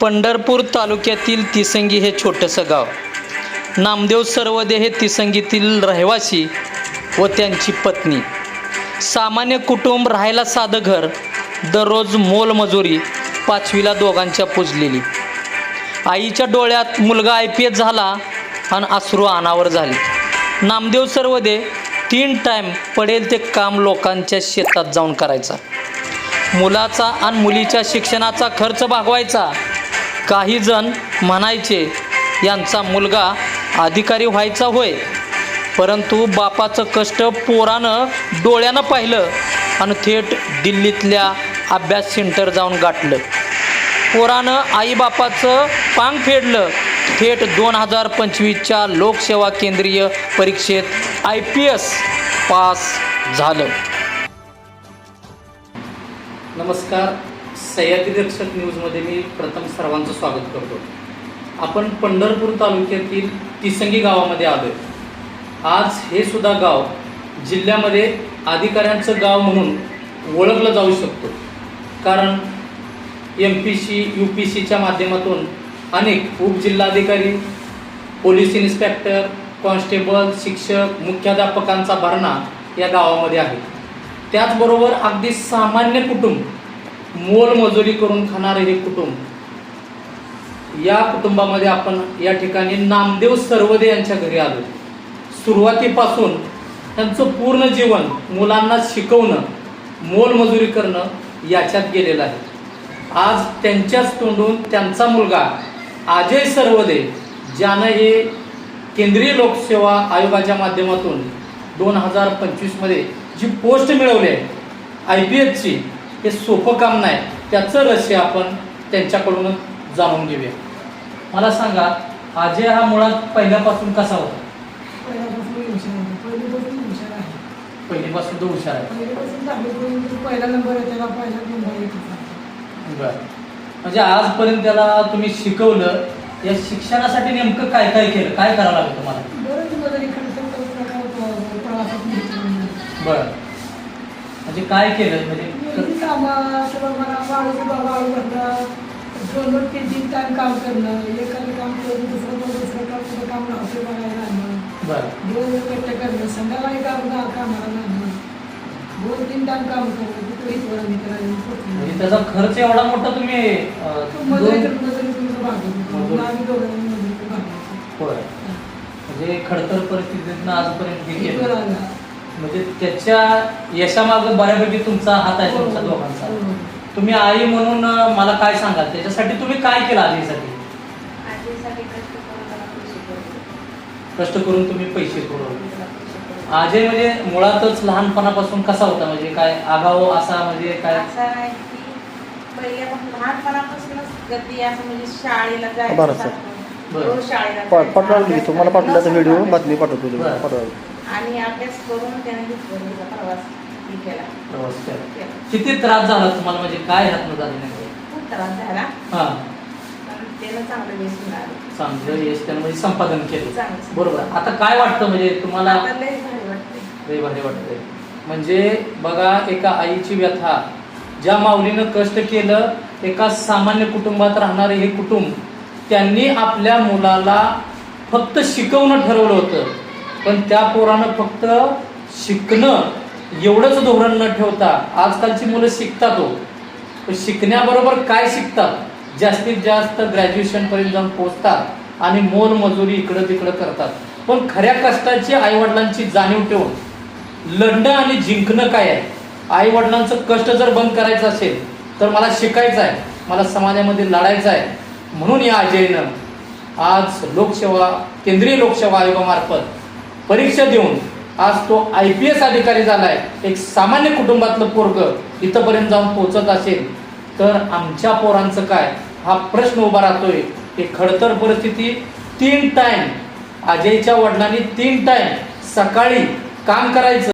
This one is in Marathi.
पंढरपूर तालुक्यातील तिसंगी हे छोटंसं गाव. नामदेव सर्वदे हे तिसंगीतील रहिवासी व त्यांची पत्नी. सामान्य कुटुंब राहायला साधं घर दररोज मोलमजुरी पाचवीला दोघांच्या पुजलेली. आईच्या डोळ्यात मुलगा आय पी एस झाला आणि अश्रू अनावर झाले. नामदेव सर्वदे तीन टाईम पडेल ते काम लोकांच्या शेतात जाऊन करायचा. मुलाचा आणि मुलीच्या शिक्षणाचा खर्च भागवायचा. काही जण म्हणायचे यांचा मुलगा अधिकारी व्हायचा होय परंतु बापाचं कष्ट पोरानं डोळ्यानं पाहिलं आणि थेट दिल्लीतल्या अभ्यास सेंटर जाऊन गाठलं. पोरानं आईबापाचं पांग फेडलं. थेट दोन हजार पंचवीसच्या लोकसेवा केंद्रीय परीक्षेत आय पी एस पास झालं. नमस्कार. सह्याद्री रक्षक न्यूजमध्ये मी प्रथम सर्वांचं स्वागत करतो. आपण पंढरपूर तालुक्यातील तिसंगी गावामध्ये आलो आज हे सुद्धा गाव जिल्ह्यामध्ये अधिकाऱ्यांचं गाव म्हणून ओळखलं जाऊ शकतो. कारण M P C U P सीच्या माध्यमातून अनेक उपजिल्हाधिकारी पोलीस इन्स्पेक्टर कॉन्स्टेबल शिक्षक मुख्याध्यापकांचा भरणा या गावामध्ये आहे. त्याचबरोबर अगदी सामान्य कुटुंब मोलमजुरी करून खाणारे हे कुटुंब. या कुटुंबामध्ये आपण या ठिकाणी नामदेव सर्वदे यांच्या घरी आलो. सुरुवातीपासून त्यांचं पूर्ण जीवन मुलांना शिकवणं मोलमजुरी करणं याच्यात गेलेलं आहे. आज त्यांच्याच तोंडून त्यांचा मुलगा अजय सर्वदे ज्यानं हे केंद्रीय लोकसेवा आयोगाच्या माध्यमातून दोन हजार पंचवीसमध्ये जी पोस्ट मिळवली आहे आय पी एसची हे सोपं काम नाही. त्याचं रहस्य आपण त्यांच्याकडूनच जाणून घेऊया. मला सांगा अजय हा मुळात पहिल्यापासून कसा होता? पहिल्यापासून हुशार आहे पहिलीपासून हुशार आहे. पहिलीपासून तो हुशार आहे. पहिल्यापासून दहावीपर्यंत पहिला नंबर आहे त्याला पहिला नंबर येत होता बरं. म्हणजे आजपर्यंत त्याला तुम्ही शिकवलं या शिक्षणासाठी नेमकं काय काय केलं? काय करावं लागलं तुम्हाला? बरंच मदत खर्च प्रकार प्र- प्रवासात घेतला बरं. म्हणजे काय केलं? म्हणजे मला दोन दोन तीन तीन टाइम काम करणं एखादं काम करून दुसरं पण दुसरं काम तुझं बघायला आणणं करणं संध्याकाळी काम ना कामाला लागणं दोन तीन टाइम काम करणं त्याचा खर्च एवढा मोठा तुम्ही अं, मजुरी दोन- तर मजुरी तुमचं भागवतो मजुरी. आम्ही दोघं मजुरी भागवतो होय. म्हणजे खडतर परिस्थितीतनं आजपर्यंत म्हणजे त्याच्या यशामागं बऱ्यापैकी तुमचा हात आहे तुमचा हो, दोघांचा. हो. तुम्ही आई म्हणून मला काय सांगाल? त्याच्यासाठी तुम्ही काय केलं आजीसाठी? कष्ट करून तुम्ही पैसे पुरवले. अजय म्हणजे मुळातच लहानपणापासून कसा होता? म्हणजे काय आगाव असा म्हणजे काय? म्हणजे शाळेला बरं, जायचं. सर. पाठवला तुम्हाला. पाठवल्याचा व्हिडिओ बातमी पाठवतो पाठवला आणि अभ्यास करून त्याने प्रवास हे केला. प्रवास केला. केला. किती त्रास झाला तुम्हाला? म्हणजे काय ह्यातनं झालं नाही? खूप त्रास झाला. हा. पण त्यानं चांगलं यश मिळालं. चांगलं यश त्यानं म्हणजे संपादन केलं. चांगलं बरोबर. आता काय वाटतं म्हणजे तुम्हाला? आता लय भारी वाटते लय भारी वाटतंय. म्हणजे बघा एका आईची व्यथा. ज्या माऊलीनं कष्ट केलं एका सामान्य कुटुंबात राहणारे हे कुटुंब त्यांनी आपल्या मुलाला फक्त शिकवणं ठरवलं होतं. पण त्या पोरानं फक्त शिकणं एवढंच धोरण न ठेवता आजकालची मुलं शिकतात हो. पण शिकण्याबरोबर काय शिकतात? जास्तीत जास्त ग्रॅज्युएशनपर्यंत जाऊन पोचतात आणि मोलमजुरी इकडं तिकडं करतात. पण खऱ्या कष्टाची आईवडिलांची जाणीव ठेवून लढणं आणि जिंकणं काय आहे? आईवडिलांचं कष्ट जर बंद करायचं असेल तर मला शिकायचं आहे मला समाजामध्ये लढायचं आहे. म्हणून या अजयनं आज लोकसेवा केंद्रीय लोकसेवा आयोगामार्फत परीक्षा देऊन आज तो आय पी एस अधिकारी झालाय. एक सामान्य कुटुंबातलं पोरग इथंपर्यंत जाऊन पोहोचत असेल तर आमच्या पोरांचं काय? हा प्रश्न उभा राहतोय. की खडतर परिस्थिती तीन टाइम अजयच्या वडिलांनी तीन टाइम सकाळी काम करायचं.